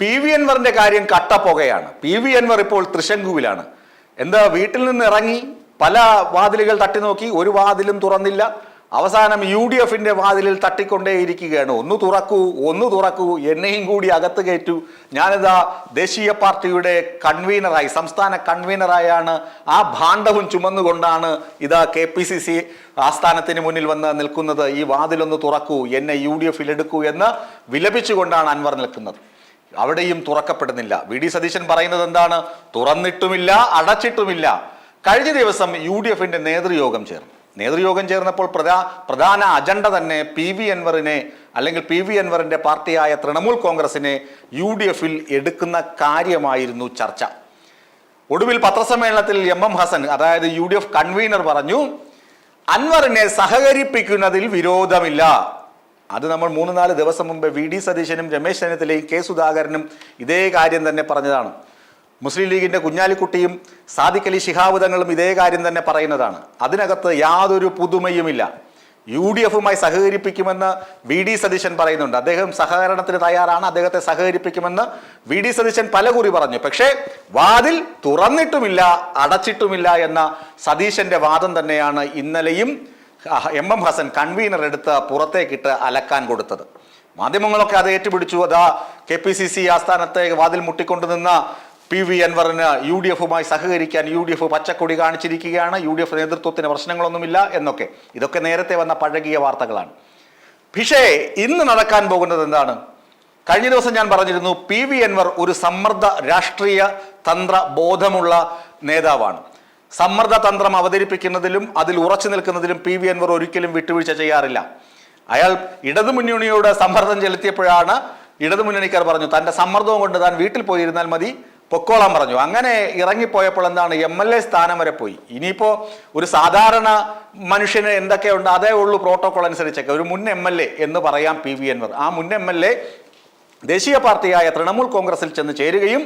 P V അൻവറിന്റെ കാര്യം കട്ടപ്പുകയാണ്. P V Anwar ഇപ്പോൾ തൃശങ്കുവിലാണ്. എന്താ വീട്ടിൽ നിന്ന് ഇറങ്ങി പല വാതിലുകൾ തട്ടി നോക്കി ഒരു വാതിലും തുറന്നില്ല. അവസാനം യു ഡി എഫിന്റെ വാതിലിൽ തട്ടിക്കൊണ്ടേയിരിക്കുകയാണ് ഒന്ന് തുറക്കൂ ഒന്ന് തുറക്കൂ എന്നെയും കൂടി അകത്ത് കയറ്റു. ഞാനിതാ ദേശീയ പാർട്ടിയുടെ കൺവീനറായി സംസ്ഥാന കൺവീനറായാണ്. ആ ഭാണ്ഡവും ചുമന്നുകൊണ്ടാണ് ഇതാ കെ പി സി സി ആസ്ഥാനത്തിന് മുന്നിൽ വന്ന് നിൽക്കുന്നത്. ഈ വാതിലൊന്ന് തുറക്കൂ എന്നെ യു ഡി എഫിൽ എടുക്കൂ എന്ന് വിലപിച്ചുകൊണ്ടാണ് അൻവർ നിൽക്കുന്നത്. അവിടെയും തുറക്കപ്പെടുന്നില്ല. വി ഡി സതീശൻ പറയുന്നത് എന്താണ്? തുറന്നിട്ടുമില്ല അടച്ചിട്ടുമില്ല. കഴിഞ്ഞ ദിവസം യു ഡി എഫിന്റെ നേതൃയോഗം ചേർന്നു. നേതൃയോഗം ചേർന്നപ്പോൾ പ്രധാ പ്രധാന അജണ്ട തന്നെ പി വി അൻവറിനെ അല്ലെങ്കിൽ പി വി അൻവറിന്റെ പാർട്ടിയായ തൃണമൂൽ കോൺഗ്രസിനെ യു ഡി എഫിൽ എടുക്കുന്ന കാര്യമായിരുന്നു ചർച്ച. ഒടുവിൽ പത്രസമ്മേളനത്തിൽ എം എം ഹസൻ അതായത് യു ഡി എഫ് കൺവീനർ പറഞ്ഞു അൻവറിനെ സഹകരിപ്പിക്കുന്നതിൽ വിരോധമില്ല. അത് നമ്മൾ മൂന്ന് നാല് ദിവസം മുമ്പ് വി ഡി സതീശനും രമേശ് ചെന്നിത്തലയും കെ സുധാകരനും ഇതേ കാര്യം തന്നെ പറഞ്ഞതാണ്. മുസ്ലിം ലീഗിന്റെ കുഞ്ഞാലിക്കുട്ടിയും സാദിഖലി അലി ശിഹാബ് തങ്ങളും ഇതേ കാര്യം തന്നെ പറയുന്നതാണ്. അതിനകത്ത് യാതൊരു പുതുമയുമില്ല. യു ഡി എഫുമായി സഹകരിപ്പിക്കുമെന്ന് വി ഡി സതീശൻ പറയുന്നുണ്ട്. അദ്ദേഹം സഹകരണത്തിന് തയ്യാറാണ്. അദ്ദേഹത്തെ സഹകരിപ്പിക്കുമെന്ന് വി ഡി സതീശൻ പലകുറി പറഞ്ഞു. പക്ഷേ വാതിൽ തുറന്നിട്ടുമില്ല അടച്ചിട്ടുമില്ല എന്ന സതീശന്റെ വാദം തന്നെയാണ് ഇന്നലെയും എം എം ഹസൻ കൺവീനർ എടുത്ത് പുറത്തേക്കിട്ട് അലക്കാൻ കൊടുത്തത്. മാധ്യമങ്ങളൊക്കെ അത് ഏറ്റുപിടിച്ചു. അതാ കെ പി സി സി ആസ്ഥാനത്തെ വാതിൽ മുട്ടിക്കൊണ്ടു നിന്ന പി വി അൻവറിന് യു ഡി എഫുമായി സഹകരിക്കാൻ യു ഡി എഫ് പച്ചക്കൊടി കാണിച്ചിരിക്കുകയാണ്. യു ഡി എഫ് നേതൃത്വത്തിന് പ്രശ്നങ്ങളൊന്നുമില്ല എന്നൊക്കെ. ഇതൊക്കെ നേരത്തെ വന്ന പഴകിയ വാർത്തകളാണ്. പക്ഷേ ഇന്ന് നടക്കാൻ പോകുന്നത് എന്താണ്? കഴിഞ്ഞ ദിവസം ഞാൻ പറഞ്ഞിരുന്നു പി വി അൻവർ ഒരു സമ്മർദ്ദ രാഷ്ട്രീയ തന്ത്ര ബോധമുള്ള നേതാവാണ്. സമ്മർദ്ദ തന്ത്രം അവതരിപ്പിക്കുന്നതിലും അതിൽ ഉറച്ചു നിൽക്കുന്നതിലും പി വി അൻവർ ഒരിക്കലും വിട്ടുവീഴ്ച ചെയ്യാറില്ല. അയാൾ ഇടതുമുന്നണിയോട് സമ്മർദ്ദം ചെലുത്തിയപ്പോഴാണ് ഇടതുമുന്നണിക്കാർ പറഞ്ഞു തന്റെ സമ്മർദ്ദവും കൊണ്ട് താൻ വീട്ടിൽ പോയിരുന്നാൽ മതി പൊക്കോളാൻ പറഞ്ഞു. അങ്ങനെ ഇറങ്ങിപ്പോയപ്പോൾ എന്താണ് എം എൽ എ സ്ഥാനം വരെ പോയി. ഇനിയിപ്പോൾ ഒരു സാധാരണ മനുഷ്യന് എന്തൊക്കെയുണ്ട് അതേ ഉള്ളൂ പ്രോട്ടോകോൾ അനുസരിച്ചൊക്കെ. ഒരു മുൻ എം എൽ എ എന്ന് പറയാം പി വി അൻവർ. ആ മുൻ എം എൽ എ ദേശീയ പാർട്ടിയായ തൃണമൂൽ കോൺഗ്രസിൽ ചെന്ന് ചേരുകയും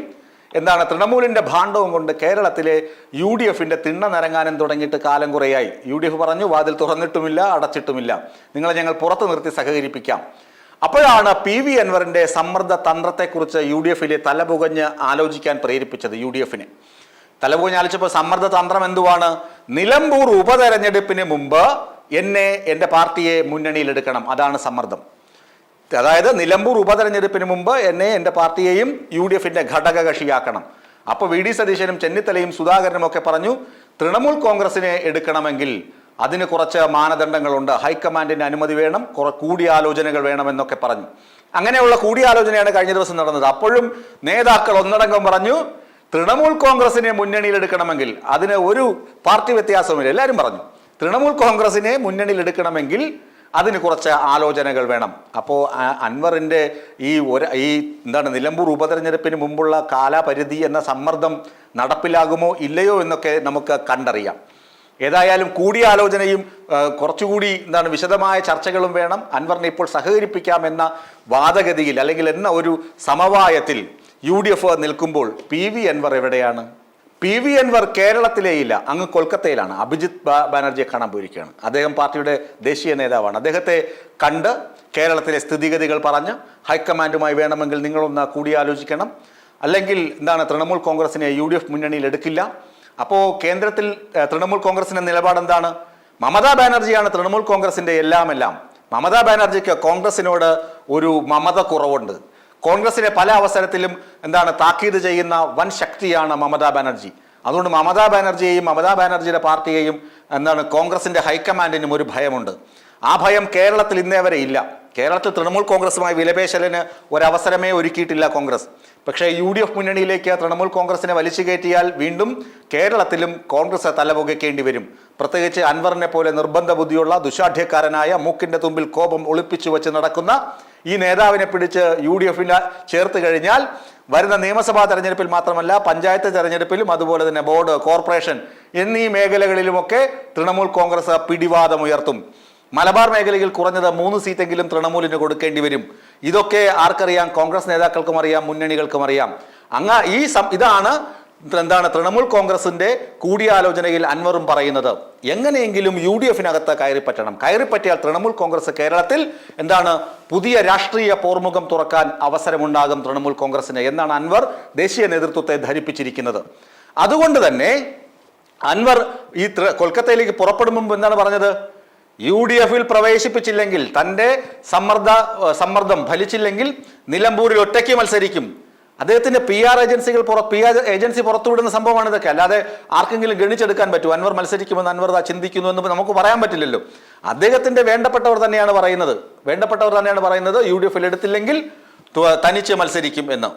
എന്താണ് തൃണമൂലിന്റെ ഭാണ്ഡവും കൊണ്ട് കേരളത്തിലെ യു ഡി എഫിന്റെ തിണ്ണ നിരങ്ങാനും തുടങ്ങിയിട്ട് കാലം കുറയായി. യു ഡി എഫ് പറഞ്ഞു വാതിൽ തുറന്നിട്ടുമില്ല അടച്ചിട്ടുമില്ല. നിങ്ങളെ ഞങ്ങൾ പുറത്തു നിർത്തി സഹകരിപ്പിക്കാം. അപ്പോഴാണ് പി വി അൻവറിന്റെ സമ്മർദ്ദ തന്ത്രത്തെക്കുറിച്ച് യു ഡി എഫിലെ തലപുകഞ്ഞ് ആലോചിക്കാൻ പ്രേരിപ്പിച്ചത് യു ഡി എഫിനെ തലപുകഞ്ഞ് ആലോചിച്ചപ്പോൾ സമ്മർദ്ദ തന്ത്രം എന്തുവാണ്? നിലമ്പൂർ ഉപതെരഞ്ഞെടുപ്പിന് മുമ്പ് എന്നെ എന്റെ പാർട്ടിയെ മുന്നണിയിലെടുക്കണം. അതാണ് സമ്മർദ്ദം. അതായത് നിലമ്പൂർ ഉപതെരഞ്ഞെടുപ്പിന് മുമ്പ് എന്നെ എന്റെ പാർട്ടിയെയും യു ഡി എഫിന്റെ ഘടകകക്ഷിയാക്കണം. അപ്പോൾ വി ഡി സതീശനും ചെന്നിത്തലയും സുധാകരനും ഒക്കെ പറഞ്ഞു തൃണമൂൽ കോൺഗ്രസിനെ എടുക്കണമെങ്കിൽ അതിന് കുറച്ച് മാനദണ്ഡങ്ങളുണ്ട്. ഹൈക്കമാൻഡിന്റെ അനുമതി വേണം കുറെ കൂടിയാലോചനകൾ വേണമെന്നൊക്കെ പറഞ്ഞു. അങ്ങനെയുള്ള കൂടിയാലോചനയാണ് കഴിഞ്ഞ ദിവസം നടന്നത്. അപ്പോഴും നേതാക്കൾ ഒന്നടങ്കം പറഞ്ഞു തൃണമൂൽ കോൺഗ്രസിനെ മുന്നണിയിൽ എടുക്കണമെങ്കിൽ അതിന് ഒരു പാർട്ടി വ്യത്യാസവുമില്ല. എല്ലാവരും പറഞ്ഞു തൃണമൂൽ കോൺഗ്രസിനെ മുന്നണിയിൽ എടുക്കണമെങ്കിൽ അതിന് കുറച്ച് ആലോചനകൾ വേണം. അപ്പോൾ അൻവറിന്റെ ഈ ഒരു ഈ എന്താണ് നിലമ്പൂർ ഉപതെരഞ്ഞെടുപ്പിന് മുമ്പുള്ള കാലാപരിധി എന്ന സമ്മർദ്ദം നടപ്പിലാകുമോ ഇല്ലയോ എന്നൊക്കെ നമുക്ക് കണ്ടറിയാം. ഏതായാലും കൂടിയാലോചനയും കുറച്ചുകൂടി എന്താണ് വിശദമായ ചർച്ചകളും വേണം. അൻവറിനെ ഇപ്പോൾ സഹകരിപ്പിക്കാമെന്ന വാദഗതിയിൽ അല്ലെങ്കിൽ എന്ന ഒരു സമവായത്തിൽ യു നിൽക്കുമ്പോൾ പി വി അൻവർ എവിടെയാണ്? പി വി അൻവർ കേരളത്തിലേയില്ല അങ്ങ് കൊൽക്കത്തയിലാണ്. അഭിജിത് ബാനർജിയെ കാണാൻ പോയിരിക്കുകയാണ്. അദ്ദേഹം പാർട്ടിയുടെ ദേശീയ നേതാവാണ്. അദ്ദേഹത്തെ കണ്ട് കേരളത്തിലെ സ്ഥിതിഗതികൾ പറഞ്ഞ് ഹൈക്കമാൻഡുമായി വേണമെങ്കിൽ നിങ്ങളൊന്ന് കൂടിയാലോചിക്കണം. അല്ലെങ്കിൽ എന്താണ് തൃണമൂൽ കോൺഗ്രസിനെ യു ഡി എഫ് മുന്നണിയിൽ എടുക്കില്ല. അപ്പോൾ കേന്ദ്രത്തിൽ തൃണമൂൽ കോൺഗ്രസിന്റെ നിലപാട് എന്താണ്? മമതാ ബാനർജിയാണ് തൃണമൂൽ കോൺഗ്രസിന്റെ എല്ലാമെല്ലാം. എല്ലാം മമതാ ബാനർജിക്ക് കോൺഗ്രസിനോട് ഒരു മമത കുറവുണ്ട്. കോൺഗ്രസിനെ പല അവസരത്തിലും എന്താണ് താക്കീത് ചെയ്യുന്ന വൻ ശക്തിയാണ് മമതാ ബാനർജി. അതുകൊണ്ട് മമതാ ബാനർജിയെയും മമതാ ബാനർജിയുടെ പാർട്ടിയെയും എന്താണ് കോൺഗ്രസിന്റെ ഹൈക്കമാൻഡിനും ഒരു ഭയമുണ്ട്. ആ ഭയം കേരളത്തിൽ ഇന്നേ വരെ ഇല്ല. കേരളത്തിൽ തൃണമൂൽ കോൺഗ്രസുമായി വിലപേശലിന് ഒരവസരമേ ഒരുക്കിയിട്ടില്ല കോൺഗ്രസ്. പക്ഷേ യു ഡി എഫ് മുന്നണിയിലേക്ക് തൃണമൂൽ കോൺഗ്രസിനെ വലിച്ചു കയറ്റിയാൽ വീണ്ടും കേരളത്തിലും കോൺഗ്രസ് തലപുകയ്ക്കേണ്ടി വരും. പ്രത്യേകിച്ച് അൻവറിനെ പോലെ നിർബന്ധ ബുദ്ധിയുള്ള ദുശാഠ്യക്കാരനായ മൂക്കിന്റെ തുമ്പിൽ കോപം ഒളിപ്പിച്ചു വെച്ച് നടക്കുന്ന ഈ നേതാവിനെ പിടിച്ച് യു ഡി എഫിന് ചേർത്ത് കഴിഞ്ഞാൽ വരുന്ന നിയമസഭാ തെരഞ്ഞെടുപ്പിൽ മാത്രമല്ല പഞ്ചായത്ത് തെരഞ്ഞെടുപ്പിലും അതുപോലെ തന്നെ ബോർഡ് കോർപ്പറേഷൻ എന്നീ മേഖലകളിലുമൊക്കെ തൃണമൂൽ കോൺഗ്രസ് പിടിവാദമുയർത്തും. മലബാർ മേഖലയിൽ കുറഞ്ഞത് മൂന്ന് സീറ്റെങ്കിലും തൃണമൂലിന് കൊടുക്കേണ്ടി വരും. ഇതൊക്കെ ആർക്കറിയാം? കോൺഗ്രസ് നേതാക്കൾക്കും അറിയാം മുന്നണികൾക്കും അറിയാം. അങ്ങ ഈ ഇതാണ് എന്താണ് തൃണമൂൽ കോൺഗ്രസിന്റെ കൂടിയാലോചനയിൽ അൻവറും പറയുന്നത്. എങ്ങനെയെങ്കിലും യു ഡി എഫിനകത്ത് കയറിപ്പറ്റണം കയറിപ്പറ്റിയാൽ തൃണമൂൽ കോൺഗ്രസ് കേരളത്തിൽ എന്താണ് പുതിയ രാഷ്ട്രീയ പോർമുഖം തുറക്കാൻ അവസരമുണ്ടാകും തൃണമൂൽ കോൺഗ്രസിന് എന്നാണ് അൻവർ ദേശീയ നേതൃത്വത്തെ ധരിപ്പിച്ചിരിക്കുന്നത്. അതുകൊണ്ട് തന്നെ അൻവർ ഈ കൊൽക്കത്തയിലേക്ക് പുറപ്പെടും മുമ്പ് എന്താണ് പറഞ്ഞത്? യു ഡി എഫിൽ പ്രവേശിപ്പിച്ചില്ലെങ്കിൽ തന്റെ സമ്മർദ്ദ സമ്മർദ്ദം ഫലിച്ചില്ലെങ്കിൽ നിലമ്പൂരിൽ ഒറ്റയ്ക്ക് മത്സരിക്കും. അദ്ദേഹത്തിന്റെ പി ആർ ഏജൻസികൾ പി ആർ ഏജൻസി പുറത്തുവിടുന്ന സംഭവമാണ് ഇതൊക്കെ. അല്ലാതെ ആർക്കെങ്കിലും ഗണിച്ചെടുക്കാൻ പറ്റും അൻവർ മത്സരിക്കുമെന്ന് അൻവർ ചിന്തിക്കുന്നു എന്ന് നമുക്ക് പറയാൻ പറ്റില്ലല്ലോ. അദ്ദേഹത്തിന്റെ വേണ്ടപ്പെട്ടവർ തന്നെയാണ് പറയുന്നത്. വേണ്ടപ്പെട്ടവർ തന്നെയാണ് പറയുന്നത് യു ഡി എഫിൽ എടുത്തില്ലെങ്കിൽ തനിച്ച് മത്സരിക്കും എന്ന്.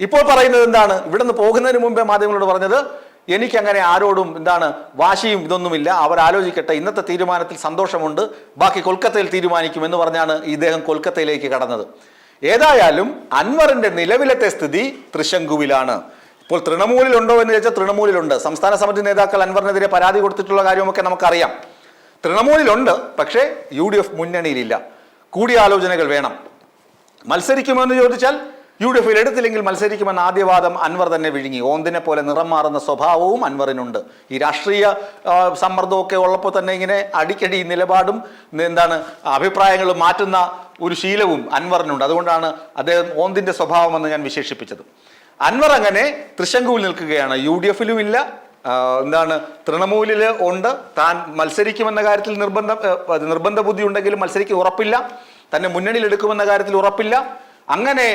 ഇപ്പോൾ പറയുന്നത് എന്താണ്? ഇവിടുന്ന് പോകുന്നതിന് മുമ്പേ മാധ്യമങ്ങളോട് പറഞ്ഞത് എനിക്കങ്ങനെ ആരോടും എന്താണ് വാശിയും ഇതൊന്നുമില്ല. അവർ ആലോചിക്കട്ടെ ഇന്നത്തെ തീരുമാനത്തിൽ സന്തോഷമുണ്ട്. ബാക്കി കൊൽക്കത്തയിൽ തീരുമാനിക്കും എന്ന് പറഞ്ഞാണ് ഇദ്ദേഹം കൊൽക്കത്തയിലേക്ക് കടന്നത്. ഏതായാലും അൻവറിന്റെ നിലവിലത്തെ സ്ഥിതി തൃശങ്കുവിലാണ്. ഇപ്പോൾ തൃണമൂലിലുണ്ടോ എന്ന് ചോദിച്ചാൽ തൃണമൂലിലുണ്ട്. സംസ്ഥാന സമിതി നേതാക്കൾ അൻവറിനെതിരെ പരാതി കൊടുത്തിട്ടുള്ള കാര്യമൊക്കെ നമുക്കറിയാം. തൃണമൂലിലുണ്ട് പക്ഷേ യു ഡി എഫ് മുന്നണിയിലില്ല. കൂടിയാലോചനകൾ വേണം. മത്സരിക്കുമോ എന്ന് ചോദിച്ചാൽ യു ഡി എഫിൽ എടുത്തില്ലെങ്കിൽ മത്സരിക്കുമെന്ന ആദ്യവാദം അൻവർ തന്നെ വിഴുങ്ങി. ഓന്തിനെ പോലെ നിറം മാറുന്ന സ്വഭാവവും അൻവറിനുണ്ട്. ഈ രാഷ്ട്രീയ സമ്മർദ്ദമൊക്കെ ഉള്ളപ്പോൾ തന്നെ ഇങ്ങനെ അടിക്കടി നിലപാടും എന്താണ് അഭിപ്രായങ്ങളും മാറ്റുന്ന ഒരു ശീലവും അൻവറിനുണ്ട്. അതുകൊണ്ടാണ് അദ്ദേഹം ഓന്തിന്റെ സ്വഭാവമെന്ന് ഞാൻ വിശേഷിപ്പിച്ചത്. അൻവർ അങ്ങനെ തൃശങ്കുവിൽ നിൽക്കുകയാണ്. യു ഡി എഫിലും ഇല്ല. എന്താണ് തൃണമൂലിൽ ഉണ്ട്. താൻ മത്സരിക്കുമെന്ന കാര്യത്തിൽ നിർബന്ധം നിർബന്ധ ബുദ്ധി ഉണ്ടെങ്കിലും മത്സരിക്കാൻ ഉറപ്പില്ല. തന്നെ മുന്നണിയിൽ എടുക്കുമെന്ന കാര്യത്തിൽ ഉറപ്പില്ല. അങ്ങനെ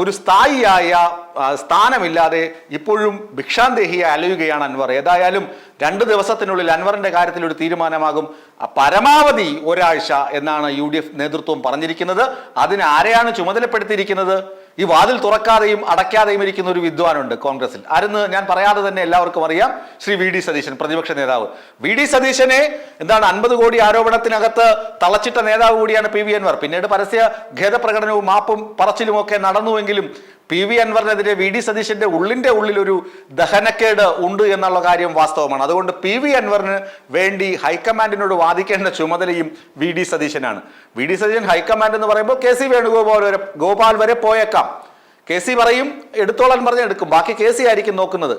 ഒരു സ്ഥായിയായ സ്ഥാനമില്ലാതെ ഇപ്പോഴും ഭിക്ഷാന്തേഹിയെ അലയുകയാണ് അൻവർ. ഏതായാലും രണ്ട് ദിവസത്തിനുള്ളിൽ അൻവറിന്റെ കാര്യത്തിൽ ഒരു തീരുമാനമാകും. പരമാവധി ഒരാഴ്ച എന്നാണ് യു നേതൃത്വം പറഞ്ഞിരിക്കുന്നത്. അതിന് ആരെയാണ് ചുമതലപ്പെടുത്തിയിരിക്കുന്നത്? ഈ വാതിൽ തുറക്കാതെയും അടയ്ക്കാതെയും ഇരിക്കുന്ന ഒരു വിദ്വാനുണ്ട് കോൺഗ്രസിൽ. ആരെന്ന് ഞാൻ പറയാതെ തന്നെ എല്ലാവർക്കും അറിയാം. ശ്രീ വി ഡി സതീശൻ പ്രതിപക്ഷ നേതാവ്. വി ഡി സതീശനെ എന്താണ് അൻപത് കോടി ആരോപണത്തിനകത്ത് തളച്ചിട്ട നേതാവ് കൂടിയാണ് പി വി അൻവർ. പിന്നീട് പരസ്യ ഖേദപ്രകടനവും മാപ്പും പറച്ചിലുമൊക്കെ നടന്നുവെങ്കിലും പി വി അൻവറിനെതിരെ വി ഡി സതീശന്റെ ഉള്ളിന്റെ ഉള്ളിൽ ഒരു ദഹനക്കേട് ഉണ്ട് എന്നുള്ള കാര്യം വാസ്തവമാണ്. അതുകൊണ്ട് പി വി അൻവറിന് വേണ്ടി ഹൈക്കമാൻഡിനോട് വാദിക്കേണ്ട ചുമതലയും V D സതീശനാണ്. V D Satheesan high command എന്ന് പറയുമ്പോൾ കെ സി വേണുഗോപാൽ വരെ ഗോപാൽ വരെ പോയേക്കാം. കെ സി പറയും എടുത്തോളാൻ പറഞ്ഞ് എടുക്കും. ബാക്കി കെ സി ആയിരിക്കും നോക്കുന്നത്.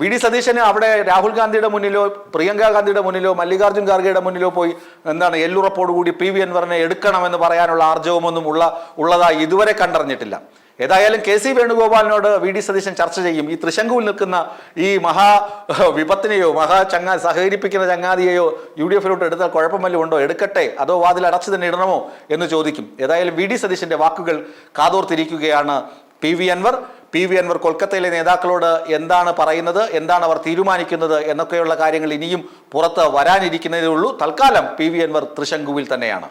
വി ഡി സതീശന് അവിടെ രാഹുൽ ഗാന്ധിയുടെ മുന്നിലോ പ്രിയങ്കാ ഗാന്ധിയുടെ മുന്നിലോ മല്ലികാർജുൻ ഖാർഗെയുടെ മുന്നിലോ പോയി എന്താണ് എല്ലുറപ്പോടുകൂടി പി വി അൻവറിനെ എടുക്കണമെന്ന് പറയാനുള്ള ആർജവമൊന്നും ഉള്ള ഉള്ളതായി ഇതുവരെ കണ്ടറിഞ്ഞിട്ടില്ല. ഏതായാലും കെ സി വേണുഗോപാലിനോട് വി ഡി സതീശൻ ചർച്ച ചെയ്യും. ഈ തൃശങ്കുവിൽ നിൽക്കുന്ന ഈ മഹാ വിപത്തിനെയോ മഹാ ചങ്ങാ സഹകരിപ്പിക്കുന്ന ചങ്ങാതിയെയോ യു ഡി എഫിലോട്ട് എടുത്താൽ കുഴപ്പമല്ലോ ഉണ്ടോ? എടുക്കട്ടെ. അതോ വാതിൽ അടച്ചു തന്നെ ഇടണമോ എന്ന് ചോദിക്കും. ഏതായാലും വി ഡി സതീശന്റെ വാക്കുകൾ കാതോർത്തിരിക്കുകയാണ് P V Anvar. P V Anvar കൊൽക്കത്തയിലെ നേതാക്കളോട് എന്താണ് പറയുന്നത്? എന്താണ് അവർ തീരുമാനിക്കുന്നത്? എന്നൊക്കെയുള്ള കാര്യങ്ങൾ ഇനിയും പുറത്ത് വരാനിരിക്കുന്നതേ ഉള്ളൂ. തൽക്കാലം പി വി അൻവർ തൃശങ്കുവിൽ തന്നെയാണ്.